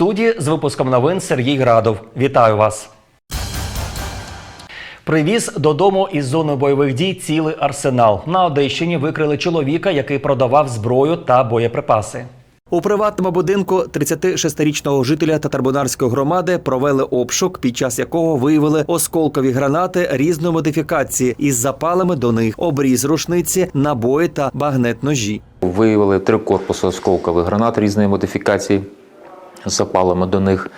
студії з випуском новин Сергій Градов. Вітаю вас. Привіз додому із зони бойових дій цілий арсенал. На Одещині викрили чоловіка, який продавав зброю та боєприпаси. У приватному будинку 36-річного жителя Татарбунарської громади провели обшук, під час якого виявили осколкові гранати різної модифікації із запалами до них, обріз рушниці, набої та багнет-ножі. Виявили три корпуси осколкових гранат різної модифікації запалами до них,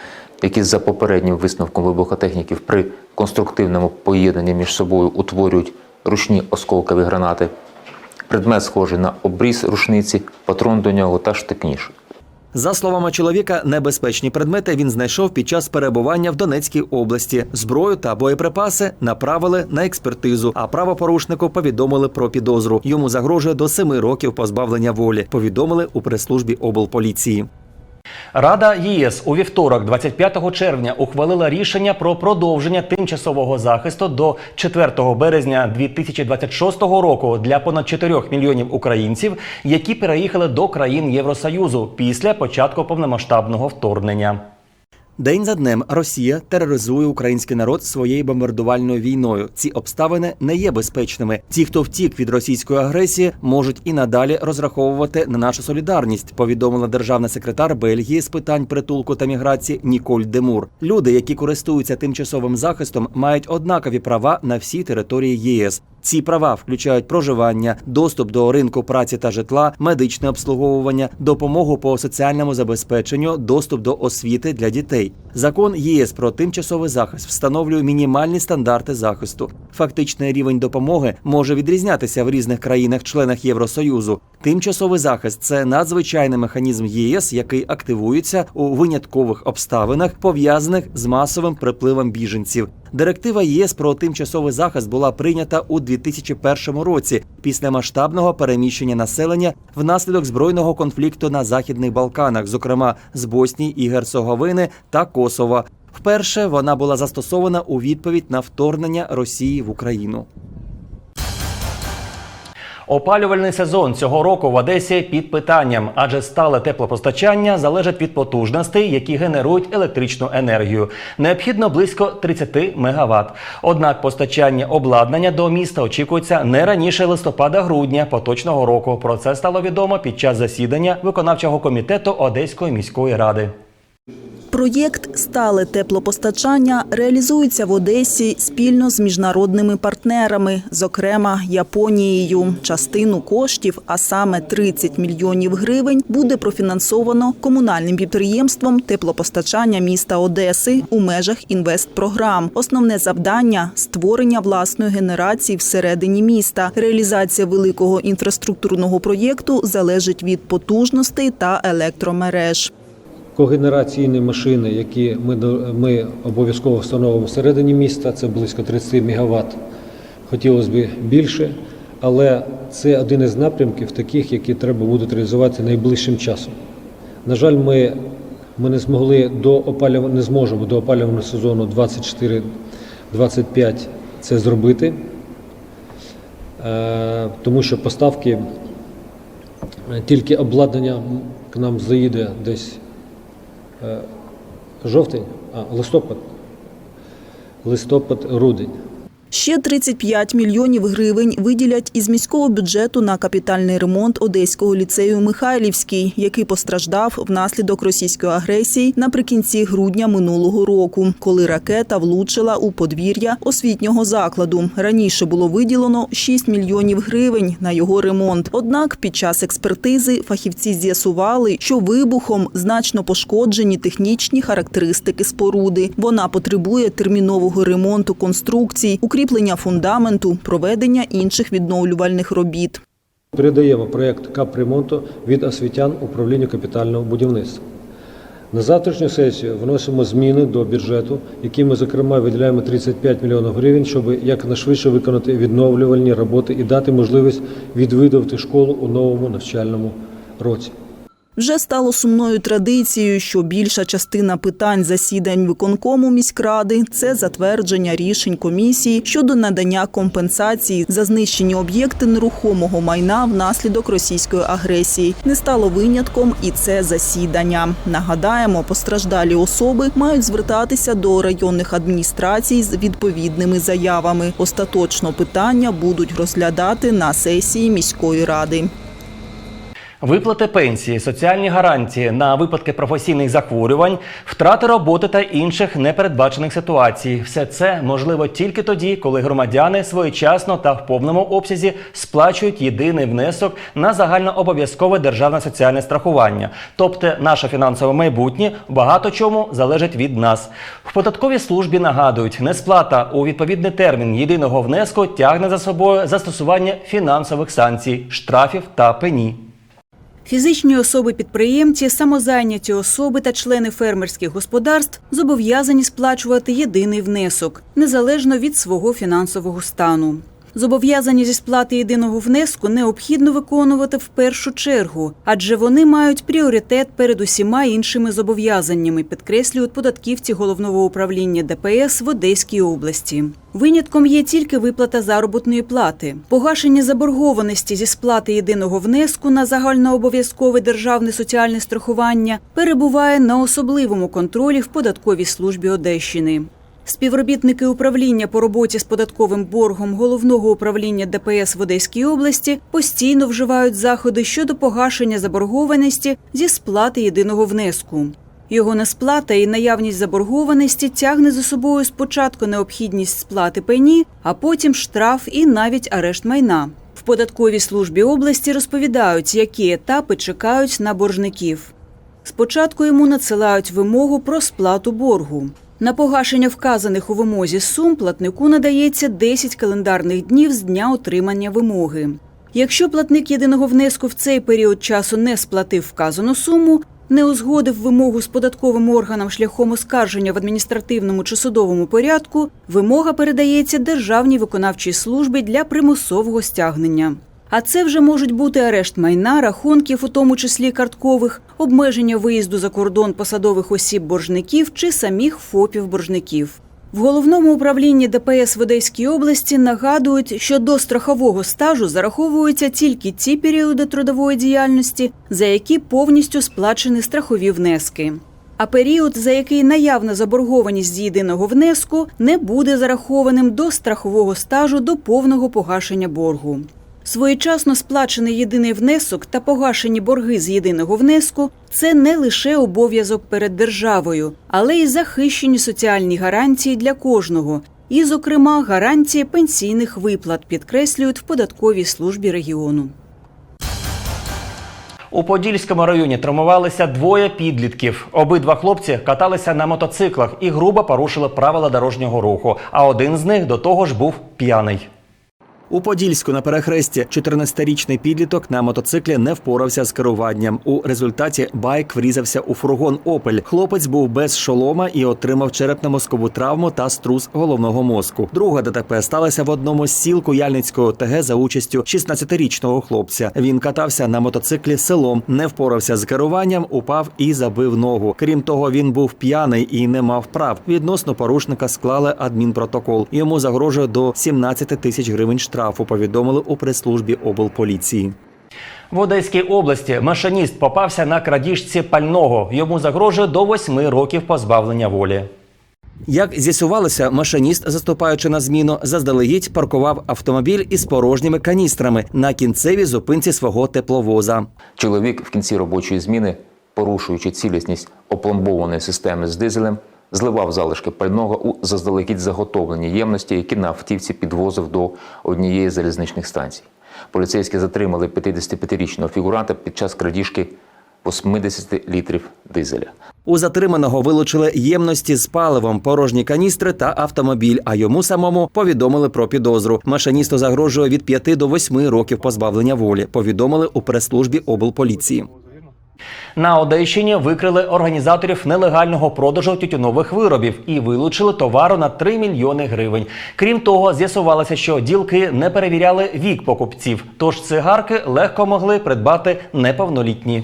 які за попереднім висновком вибухотехніків при конструктивному поєднанні між собою утворюють ручні осколкові гранати. Предмет схожий на обріз рушниці, патрон до нього та штик-ніж. За словами чоловіка, небезпечні предмети він знайшов під час перебування в Донецькій області. Зброю та боєприпаси направили на експертизу. А правопорушнику повідомили про підозру. Йому загрожує до семи років позбавлення волі. Повідомили у прес-службі облполіції. Рада ЄС у вівторок, 25 червня, ухвалила рішення про продовження тимчасового захисту до 4 березня 2026 року для понад 4 мільйонів українців, які переїхали до країн Євросоюзу після початку повномасштабного вторгнення. День за днем Росія тероризує український народ своєю бомбардувальною війною. Ці обставини не є безпечними. Ті, хто втік від російської агресії, можуть і надалі розраховувати на нашу солідарність. Повідомила державний секретар Бельгії з питань притулку та міграції Ніколь Демур. Люди, які користуються тимчасовим захистом, мають однакові права на всій території ЄС. Ці права включають проживання, доступ до ринку праці та житла, медичне обслуговування, допомогу по соціальному забезпеченню, доступ до освіти для дітей. Закон ЄС про тимчасовий захист встановлює мінімальні стандарти захисту. Фактичний рівень допомоги може відрізнятися в різних країнах-членах Євросоюзу. Тимчасовий захист це надзвичайний механізм єС, який активується у виняткових обставинах, пов'язаних з масовим припливом біженців. Директива ЄС про тимчасовий захист була прийнята у 2001 році після масштабного переміщення населення внаслідок збройного конфлікту на західних Балканах, зокрема з Боснії і Герцеговини та Косова. Вперше вона була застосована у відповідь на вторгнення Росії в Україну. Опалювальний сезон цього року в Одесі під питанням, адже стале теплопостачання залежить від потужностей, які генерують електричну енергію. Необхідно близько 30 мегаватт. Однак постачання обладнання до міста очікується не раніше листопада-грудня поточного року. Про це стало відомо під час засідання виконавчого комітету Одеської міської ради. Проєкт Стале теплопостачання реалізується в Одесі спільно з міжнародними партнерами, зокрема Японією. Частину коштів, а саме 30 мільйонів гривень, буде профінансовано комунальним підприємством теплопостачання міста Одеси у межах інвестпрограм. Основне завдання створення власної генерації всередині міста. Реалізація великого інфраструктурного проєкту залежить від потужностей та електромереж. Когенераційні машини, які ми, ми обов'язково встановимо всередині міста, це близько 30 МВт. Хотілося б більше, але це один із напрямків таких, які треба будуть реалізувати найближчим часом. На жаль, ми, ми не змогли до опалювання, не зможемо до опалювального сезону 24-25 це зробити, е, тому що поставки е, тільки обладнання к нам заїде десь жовтень, а листопад, листопад, грудень. Ще 35 мільйонів гривень виділять із міського бюджету на капітальний ремонт Одеського ліцею Михайлівський, який постраждав внаслідок російської агресії наприкінці грудня минулого року, коли ракета влучила у подвір'я освітнього закладу. Раніше було виділено 6 мільйонів гривень на його ремонт. Однак під час експертизи фахівці з'ясували, що вибухом значно пошкоджені технічні характеристики споруди. Вона потребує термінового ремонту конструкцій, укріплення фундаменту, проведення інших відновлювальних робіт. Передаємо проєкт капремонту від освітян управлінню капітального будівництва. На завтрашню сесію вносимо зміни до бюджету, які ми, зокрема, виділяємо 35 мільйонів гривень, щоб якнайшвидше виконати відновлювальні роботи і дати можливість відвідувати школу у новому навчальному році. Вже стало сумною традицією, що більша частина питань засідань виконкому міськради це затвердження рішень комісії щодо надання компенсації за знищені об'єкти нерухомого майна внаслідок російської агресії. Не стало винятком і це засідання. Нагадаємо, постраждалі особи мають звертатися до районних адміністрацій з відповідними заявами. Остаточно питання будуть розглядати на сесії міської ради. Виплати пенсії, соціальні гарантії на випадки професійних захворювань, втрати роботи та інших непередбачених ситуацій. Все це можливо тільки тоді, коли громадяни своєчасно та в повному обсязі сплачують єдиний внесок на загальнообов'язкове державне соціальне страхування. Тобто, наше фінансове майбутнє багато чому залежить від нас. В податковій службі нагадують, несплата у відповідний термін єдиного внеску тягне за собою застосування фінансових санкцій, штрафів та пені. Фізичні особи-підприємці, самозайняті особи та члени фермерських господарств зобов'язані сплачувати єдиний внесок незалежно від свого фінансового стану. Зобов'язані зі сплати єдиного внеску необхідно виконувати в першу чергу, адже вони мають пріоритет перед усіма іншими зобов'язаннями, підкреслюють податківці головного управління ДПС в Одеській області. Винятком є тільки виплата заробітної плати. Погашення заборгованості зі сплати єдиного внеску на загальнообов'язкове державне соціальне страхування перебуває на особливому контролі в податковій службі Одещини. Співробітники управління по роботі з податковим боргом головного управління ДПС в Одеській області постійно вживають заходи щодо погашення заборгованості зі сплати єдиного внеску. Його несплата і наявність заборгованості тягне за собою спочатку необхідність сплати пені, а потім штраф і навіть арешт майна. В податковій службі області розповідають, які етапи чекають на боржників. Спочатку йому надсилають вимогу про сплату боргу. На погашення вказаних у вимозі сум платнику надається 10 календарних днів з дня отримання вимоги. Якщо платник єдиного внеску в цей період часу не сплатив вказану суму, не узгодив вимогу з податковим органом шляхом оскарження в адміністративному чи судовому порядку, вимога передається Державній виконавчій службі для примусового стягнення. А це вже можуть бути арешт майна, рахунків, у тому числі карткових, обмеження виїзду за кордон посадових осіб боржників чи самих ФОПів боржників. В головному управлінні ДПС в Одеській області нагадують, що до страхового стажу зараховуються тільки ті періоди трудової діяльності, за які повністю сплачені страхові внески. А період, за який наявна заборгованість з єдиного внеску, не буде зарахованим до страхового стажу до повного погашення боргу. Своєчасно сплачений єдиний внесок та погашені борги з єдиного внеску це не лише обов'язок перед державою, але й захищені соціальні гарантії для кожного, і, зокрема, гарантії пенсійних виплат підкреслюють в податковій службі регіону. У Подільському районі травмувалися двоє підлітків. Обидва хлопці каталися на мотоциклах і грубо порушили правила дорожнього руху. А один з них до того ж був п'яний. У Подільську на перехресті 14-річний підліток на мотоциклі не впорався з керуванням. У результаті байк врізався у фургон Опель. Хлопець був без шолома і отримав черепно-мозкову травму та струс головного мозку. Друга ДТП сталася в одному з сіл Куяльницького ОТГ за участю 16-річного хлопця. Він катався на мотоциклі селом, не впорався з керуванням, упав і забив ногу. Крім того, він був п'яний і не мав прав. Відносно порушника склали адмінпротокол. Йому загрожує до 17 тисяч гривень штрафу. Повідомили у прес-службі облполіції. В Одеській області машиніст попався на крадіжці пального. Йому загрожує до восьми років позбавлення волі. Як з'ясувалося, машиніст, заступаючи на зміну, заздалегідь паркував автомобіль із порожніми каністрами на кінцевій зупинці свого тепловоза. Чоловік в кінці робочої зміни, порушуючи цілісність опломбованої системи з дизелем, зливав залишки пального у заздалегідь заготовлені ємності, які на автівці підвозив до однієї залізничних станцій. Поліцейські затримали 55-річного фігуранта під час крадіжки 80 літрів дизеля. У затриманого вилучили ємності з паливом, порожні каністри та автомобіль. А йому самому повідомили про підозру. Машиністу загрожує від 5 до 8 років позбавлення волі. Повідомили у прес-службі облполіції. На Одещині викрили організаторів нелегального продажу тютюнових виробів і вилучили товару на 3 мільйони гривень. Крім того, з'ясувалося, що ділки не перевіряли вік покупців, тож цигарки легко могли придбати неповнолітні.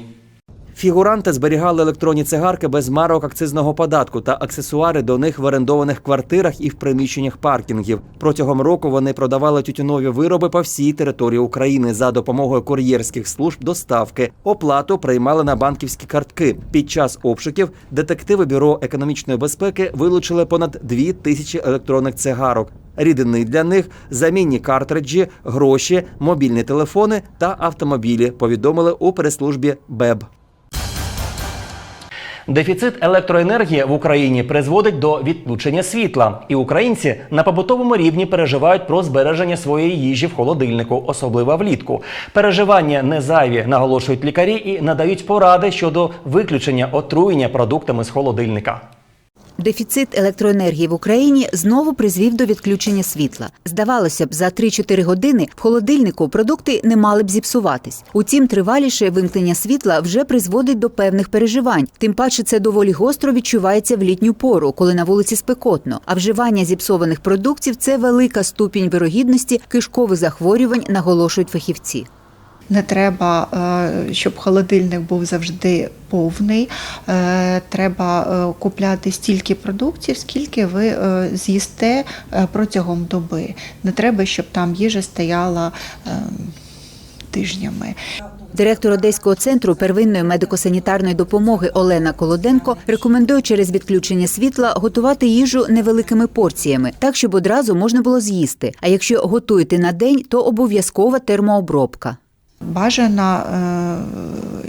Фігуранти зберігали електронні цигарки без марок акцизного податку та аксесуари до них в орендованих квартирах і в приміщеннях паркінгів. Протягом року вони продавали тютюнові вироби по всій території України за допомогою кур'єрських служб доставки. Оплату приймали на банківські картки. Під час обшуків детективи бюро економічної безпеки вилучили понад дві тисячі електронних цигарок. Рідини для них, замінні картриджі, гроші, мобільні телефони та автомобілі. Повідомили у прес-службі БЕБ. Дефіцит електроенергії в Україні призводить до відключення світла, і українці на побутовому рівні переживають про збереження своєї їжі в холодильнику, особливо влітку. Переживання не зайві, наголошують лікарі і надають поради щодо виключення отруєння продуктами з холодильника. Дефіцит електроенергії в Україні знову призвів до відключення світла. Здавалося б, за 3-4 години в холодильнику продукти не мали б зіпсуватись. Утім, триваліше вимкнення світла вже призводить до певних переживань. Тим паче це доволі гостро відчувається в літню пору, коли на вулиці спекотно. А вживання зіпсованих продуктів це велика ступінь вірогідності кишкових захворювань, наголошують фахівці. Не треба, е, щоб холодильник був завжди повний. Е, Треба е, купляти стільки продуктів, скільки ви з'їсте протягом доби. Не треба, щоб там їжа стояла тижнями. Директор Одеського центру первинної медико-санітарної допомоги Олена Колоденко рекомендує через відключення світла готувати їжу невеликими порціями, так щоб одразу можна було з'їсти. А якщо готуєте на день, то обов'язкова термообробка. Бажано е,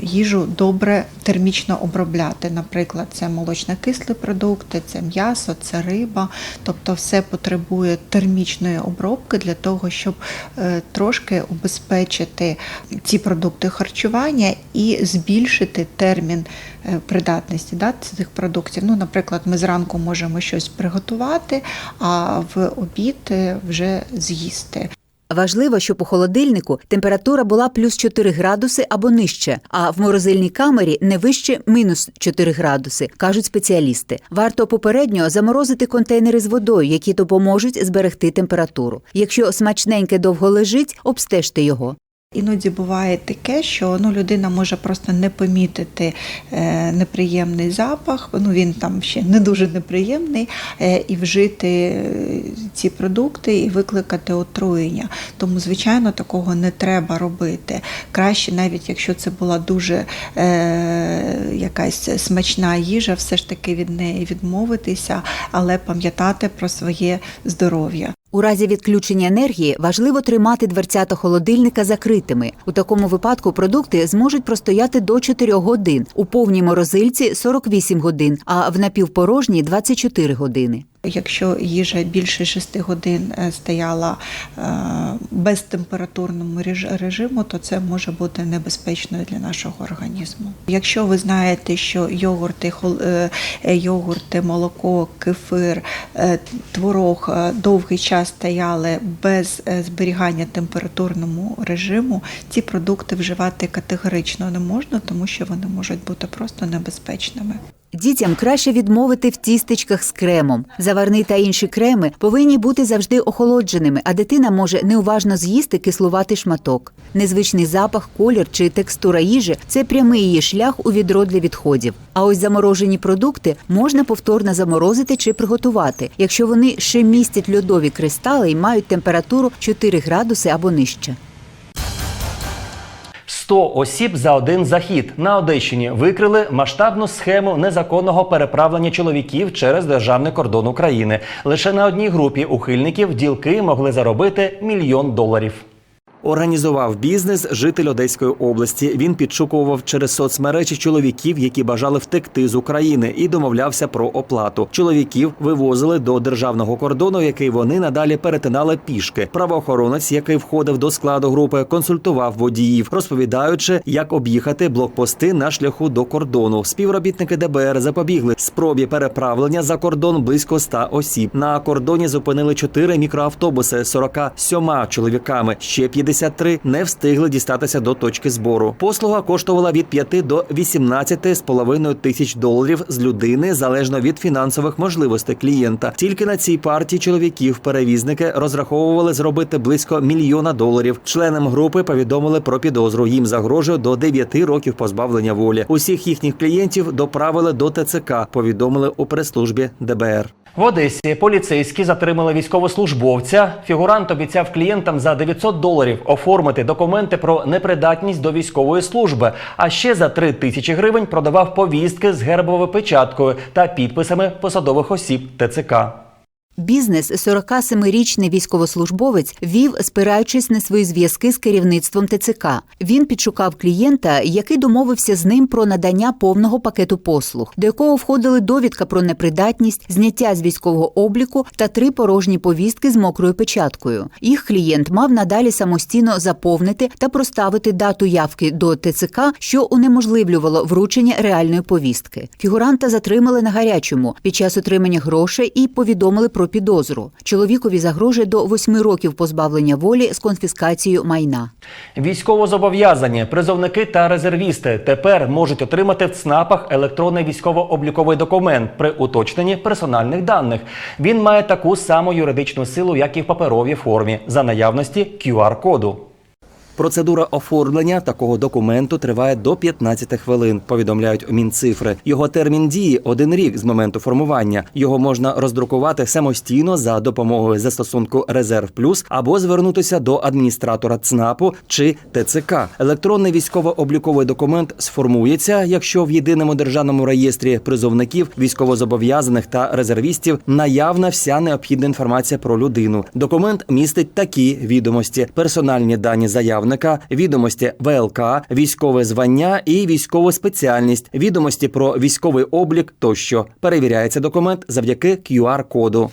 їжу добре термічно обробляти. Наприклад, це молочно-кислі продукти, це м'ясо, це риба. Тобто все потребує термічної обробки для того, щоб е, трошки убезпечити ці продукти харчування і збільшити термін е, придатності да, цих продуктів. Ну, наприклад, ми зранку можемо щось приготувати, а в обід вже з'їсти. Важливо, щоб у холодильнику температура була плюс 4 градуси або нижче, а в морозильній камері не вище мінус 4 градуси, кажуть спеціалісти. Варто попередньо заморозити контейнери з водою, які допоможуть зберегти температуру. Якщо смачненьке довго лежить, обстежте його. Іноді буває таке, що ну, людина може просто не помітити е, неприємний запах, ну він там ще не дуже неприємний, е, і вжити е, ці продукти і викликати отруєння. Тому, звичайно, такого не треба робити. Краще, навіть якщо це була дуже е, якась смачна їжа, все ж таки від неї відмовитися, але пам'ятати про своє здоров'я. У разі відключення енергії важливо тримати дверцята холодильника закритими. У такому випадку продукти зможуть простояти до 4 годин, у повній морозильці 48 годин, а в напівпорожній 24 години. Якщо їжа більше 6 годин е, стояла е, без температурному режиму, то це може бути небезпечною для нашого організму. Якщо ви знаєте, що йогурти, е, йогурти, молоко, кефир, творог довгий час стояли без зберігання температурному режиму, ці продукти вживати категорично не можна, тому що вони можуть бути просто небезпечними. Дітям краще відмовити в тістечках з кремом. Заварний та інші креми повинні бути завжди охолодженими, а дитина може неуважно з'їсти кислуватий шматок. Незвичний запах, колір чи текстура їжі це прямий її шлях у відро для відходів. А ось заморожені продукти можна повторно заморозити чи приготувати, якщо вони ще містять льодові кристали і мають температуру 4 градуси або нижче. 100 осіб за один захід на Одещині викрили масштабну схему незаконного переправлення чоловіків через державний кордон України. Лише на одній групі ухильників ділки могли заробити мільйон доларів. Організував бізнес житель Одеської області. Він підшукував через соцмережі чоловіків, які бажали втекти з України, і домовлявся про оплату. Чоловіків вивозили до державного кордону, який вони надалі перетинали пішки. Правоохоронець, який входив до складу групи, консультував водіїв, розповідаючи, як об'їхати блокпости на шляху до кордону. Співробітники ДБР запобігли спробі переправлення за кордон близько 100 осіб. На кордоні зупинили чотири мікроавтобуси з 47 чоловіками. Ще 50 53 не встигли дістатися до точки збору. Послуга коштувала від 5 до 18,5 тисяч доларів з людини залежно від фінансових можливостей клієнта. Тільки на цій партії чоловіків перевізники розраховували зробити близько мільйона доларів. Членам групи повідомили про підозру. Їм загрожує до 9 років позбавлення волі. Усіх їхніх клієнтів доправили до ТЦК. Повідомили у прес-службі ДБР. В Одесі поліцейські затримали військовослужбовця. Фігурант обіцяв клієнтам за 900 доларів оформити документи про непридатність до військової служби. А ще за 3 тисячі гривень продавав повістки з гербовою печаткою та підписами посадових осіб ТЦК. Бізнес 47-річний військовослужбовець вів, спираючись на свої зв'язки з керівництвом ТЦК. Він підшукав клієнта, який домовився з ним про надання повного пакету послуг, до якого входили довідка про непридатність, зняття з військового обліку та три порожні повістки з мокрою печаткою. Їх клієнт мав надалі самостійно заповнити та проставити дату явки до ТЦК, що унеможливлювало вручення реальної повістки. Фігуранта затримали на гарячому під час отримання грошей і повідомили про підозру. Чоловікові загрожує до восьми років позбавлення волі з конфіскацією майна. Військовозобов'язані, призовники та резервісти тепер можуть отримати в ЦНАПах електронний військово-обліковий документ при уточненні персональних даних. Він має таку саму юридичну силу, як і в паперовій формі, за наявності QR-коду. Процедура оформлення такого документу триває до 15 хвилин. Повідомляють у Мінцифри. Його термін дії один рік з моменту формування. Його можна роздрукувати самостійно за допомогою застосунку Резерв Плюс або звернутися до адміністратора ЦНАПу чи ТЦК. Електронний військово-обліковий документ сформується, якщо в єдиному державному реєстрі призовників, військовозобов'язаних та резервістів наявна вся необхідна інформація про людину. Документ містить такі відомості: персональні дані заявника, відомості ВЛК, військове звання і військову спеціальність, відомості про військовий облік тощо. Перевіряється документ завдяки QR-коду.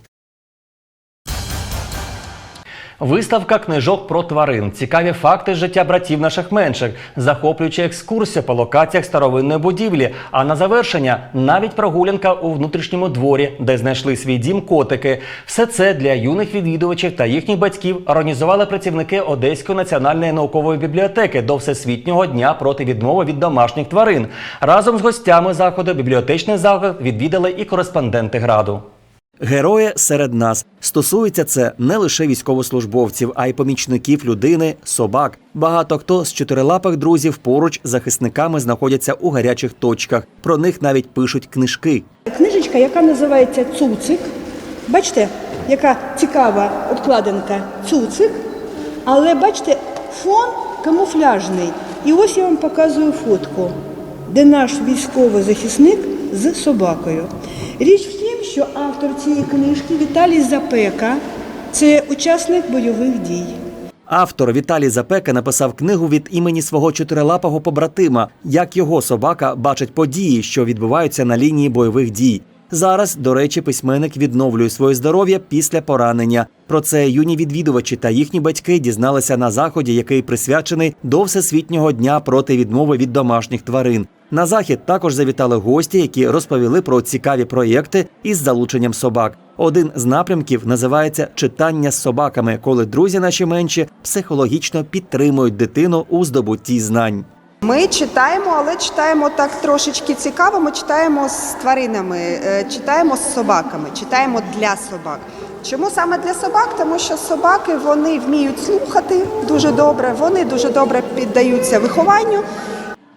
Виставка книжок про тварин, цікаві факти життя братів наших менших, захоплююча екскурсія по локаціях старовинної будівлі. А на завершення навіть прогулянка у внутрішньому дворі, де знайшли свій дім котики. Все це для юних відвідувачів та їхніх батьків організували працівники Одеської національної наукової бібліотеки до Всесвітнього дня проти відмови від домашніх тварин. Разом з гостями заходу бібліотечний заклад відвідали і кореспонденти граду. Герої серед нас стосується це не лише військовослужбовців, а й помічників людини, собак. Багато хто з чотирилапих друзів поруч захисниками знаходяться у гарячих точках. Про них навіть пишуть книжки. Книжечка, яка називається Цуцик. Бачите, яка цікава обкладинка Цуцик. Але бачите, фон камуфляжний. І ось я вам показую фотку, де наш військовий захисник з собакою. Річ що автор цієї книжки Віталій Запека це учасник бойових дій. Автор Віталій Запека написав книгу від імені свого чотирилапого побратима, як його собака бачить події, що відбуваються на лінії бойових дій. Зараз, до речі, письменник відновлює своє здоров'я після поранення. Про це юні відвідувачі та їхні батьки дізналися на заході, який присвячений до всесвітнього дня проти відмови від домашніх тварин. На захід також завітали гості, які розповіли про цікаві проєкти із залученням собак. Один з напрямків називається читання з собаками, коли друзі наші менші психологічно підтримують дитину у здобутті знань. Ми читаємо, але читаємо так трошечки цікаво. Ми читаємо з тваринами, е, читаємо з собаками, читаємо для собак. Чому саме для собак? Тому що собаки вони вміють слухати дуже добре, вони дуже добре піддаються вихованню.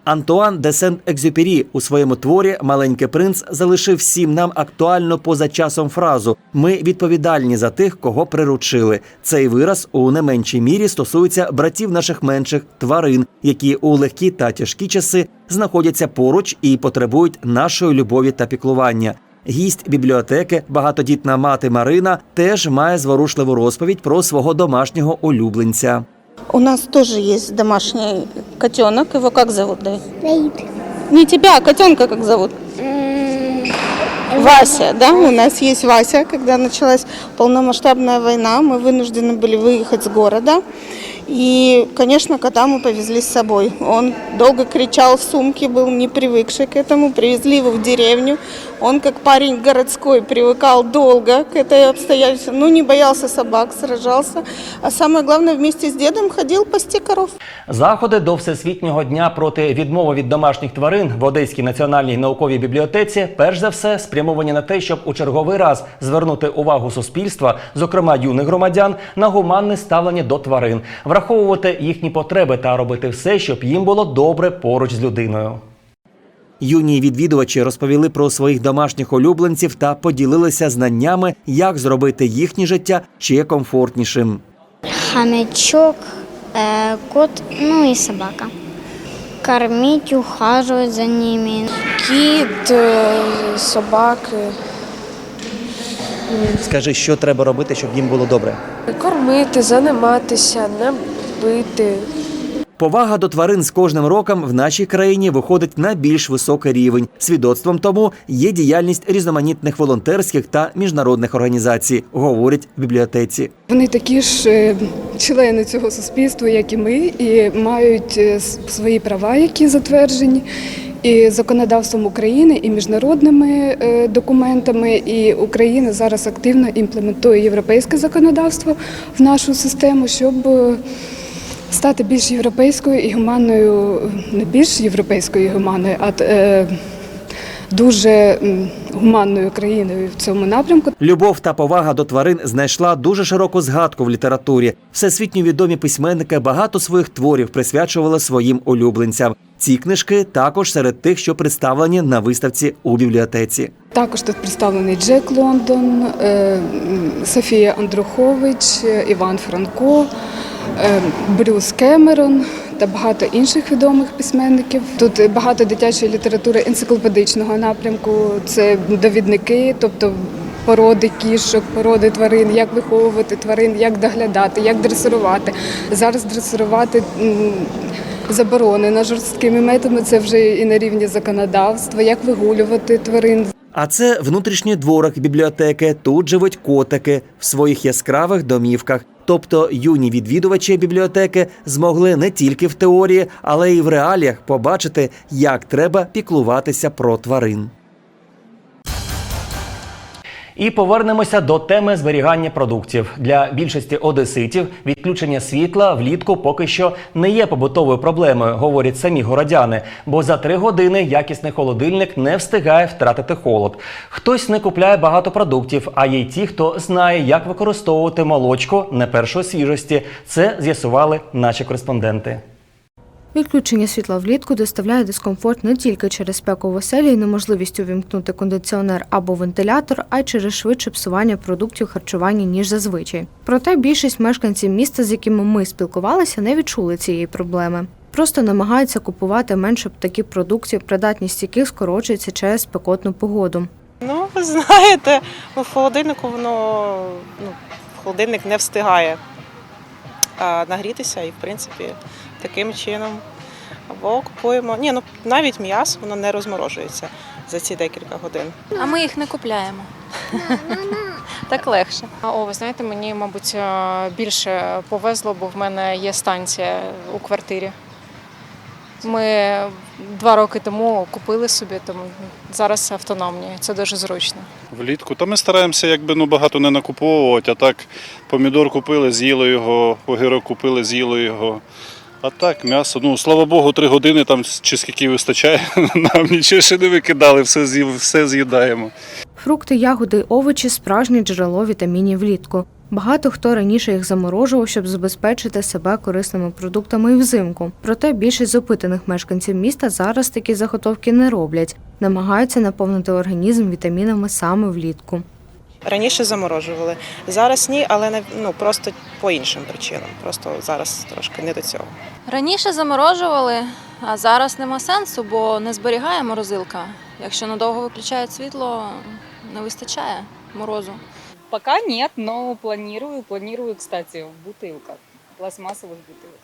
Антуан де Сент-Екзюпері у своєму творі Маленький принц залишив всім нам актуальну поза часом фразу Ми відповідальні за тих, кого приручили. Цей вираз у не меншій мірі стосується братів наших менших тварин, які у легкі та тяжкі часи знаходяться поруч і потребують нашої любові та піклування. Гість бібліотеки, багатодітна мати Марина, теж має зворушливу розповідь про свого домашнього улюбленця. У нас тоже есть домашний котенок. Его как зовут? Давид? Давид. Не тебя, а котенка как зовут? Вася, да? У нас есть Вася. Когда началась полномасштабная война, мы вынуждены были выехать с города. И, конечно, кота мы повезли с собой. Он долго кричал в сумке, был не привыкший к этому. Привезли его в деревню. Он, как парень городской, привыкал долго к этой обстоятельству. Ну, не боялся собак, сражался. А самое главное, вместе с дедом ходил пасти коров. Заходи до Всесвітнього дня проти відмови від домашніх тварин в Одеській національній науковій бібліотеці перш за все спрямовані на те, щоб у черговий раз звернути увагу суспільства, зокрема юних громадян, на гуманне ставлення до тварин, враховувати їхні потреби та робити все, щоб їм було добре поруч з людиною. Юні відвідувачі розповіли про своїх домашніх улюбленців та поділилися знаннями, як зробити їхнє життя ще комфортнішим. Хомячок, э, кот, ну и собака. Кормить, ухаживать за ними. Кіт, е, собаки, Скажи, що треба робити, щоб їм було добре. кормити, займатися, не бити. Повага до тварин з кожним роком в нашій країні виходить на більш високий рівень. Свідоцтвом тому є діяльність різноманітних волонтерських та міжнародних організацій, говорять в бібліотеці. Вони такі ж е, члени цього суспільства, як і ми, і мають е, свої права, які затверджені і законодавством України, і міжнародними е, документами. І Україна зараз активно імплементує європейське законодавство в нашу систему, щоб е, стати більш європейською і гуманною, не більш європейською і гуманною, а е, дуже гуманною країною в цьому напрямку. Любов та повага до тварин знайшла дуже широку згадку в літературі. Всесвітньо відомі письменники багато своїх творів присвячували своїм улюбленцям. Ці книжки також серед тих, що представлені на виставці у бібліотеці. Також тут представлений Джек Лондон, е, Софія Андрухович, е, Іван Франко, е, Брюс Кемерон та багато інших відомих письменників. Тут багато дитячої літератури енциклопедичного напрямку. Це довідники, тобто породи кішок, породи тварин, як виховувати тварин, як доглядати, як дресирувати. Зараз дресирувати. м, Заборонено жорсткими методами, це вже і на рівні законодавства, як вигулювати тварин, А це внутрішній дворик бібліотеки. Тут живуть котики в своїх яскравих домівках. Тобто юні відвідувачі бібліотеки змогли не тільки в теорії, але й в реаліях побачити, як треба піклуватися про тварин. І повернемося до теми зберігання продуктів. Для більшості одеситів відключення світла влітку поки що не є побутовою проблемою, говорять самі городяни. Бо за три години якісний холодильник не встигає втратити холод. Хтось не купляє багато продуктів, а є й ті, хто знає, як використовувати молочко не першої свіжості. Це з'ясували наші кореспонденти. Відключення світла влітку доставляє дискомфорт не тільки через спеку в оселі і неможливість увімкнути кондиціонер або вентилятор, а й через швидше псування продуктів харчування, ніж зазвичай. Проте більшість мешканців міста, з якими ми спілкувалися, не відчули цієї проблеми. Просто намагаються купувати менше таких продуктів, придатність яких скорочується через спекотну погоду. Ну, ви знаєте, в холодильнику воно ну, холодильник не встигає нагрітися і, в принципі, таким чином. Або купуємо. Ні, ну навіть м'ясо воно не розморожується за ці декілька годин. А ми їх не купляємо. Так легше. О, ви знаєте, мені, мабуть, е, більше повезло, бо в мене є станція у квартирі. Ми два роки тому купили собі, тому зараз автономні. Це дуже зручно. Влітку. Та ми стараємося якби ну багато не накуповувати, а так помідор купили, з'їли його, огірок купили, з'їли його. А так, м'ясо. Ну, слава Богу, три години там чи скільки вистачає, нам нічого ще не викидали, все, з'їв- все з'їдаємо. Фрукти, ягоди, овочі справжнє джерело вітамінів влітку. Багато хто раніше їх заморожував, щоб забезпечити себе корисними продуктами і взимку. Проте більшість опитаних мешканців міста зараз такі заготовки не роблять, намагаються наповнити організм вітамінами саме влітку. Раніше заморожували. Зараз ні, але не ну просто по іншим причинам. Просто зараз трошки не до цього. Раніше заморожували, а зараз нема сенсу, бо не зберігає морозилка. Якщо надовго виключають світло, не вистачає морозу. Пока нет, но планирую, планирую, кстати, в бутылках, пластмассовых бутылках.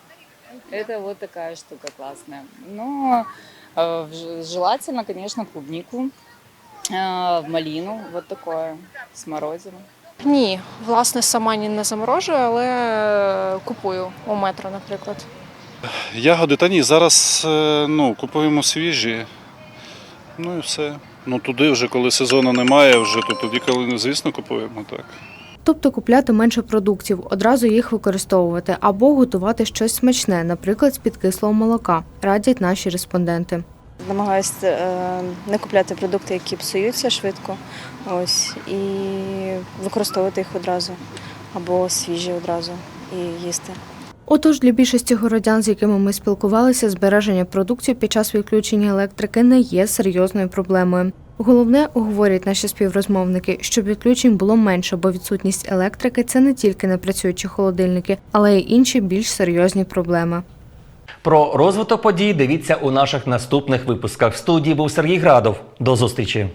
Это вот такая штука классная. Но э, ж- желательно, конечно, клубнику, э, малину, вот такое, смородину. Ні, власне, сама ні не заморожую, але купую у метро, наприклад. Ягоди та ні, зараз е, ну, купуємо свіжі. Ну і все. Ну туди вже, коли сезону немає, вже то тоді, коли звісно, купуємо так. Тобто купляти менше продуктів, одразу їх використовувати або готувати щось смачне, наприклад, з підкислого молока, радять наші респонденти. Намагаюся е, не купляти продукти, які псуються швидко, ось, і використовувати їх одразу або свіжі одразу і їсти. Отож, для більшості городян, з якими ми спілкувалися, збереження продуктів під час відключення електрики не є серйозною проблемою. Головне, говорять наші співрозмовники, щоб відключень було менше, бо відсутність електрики це не тільки непрацюючі холодильники, але й інші більш серйозні проблеми. Про розвиток подій дивіться у наших наступних випусках. В студії був Сергій Градов. До зустрічі.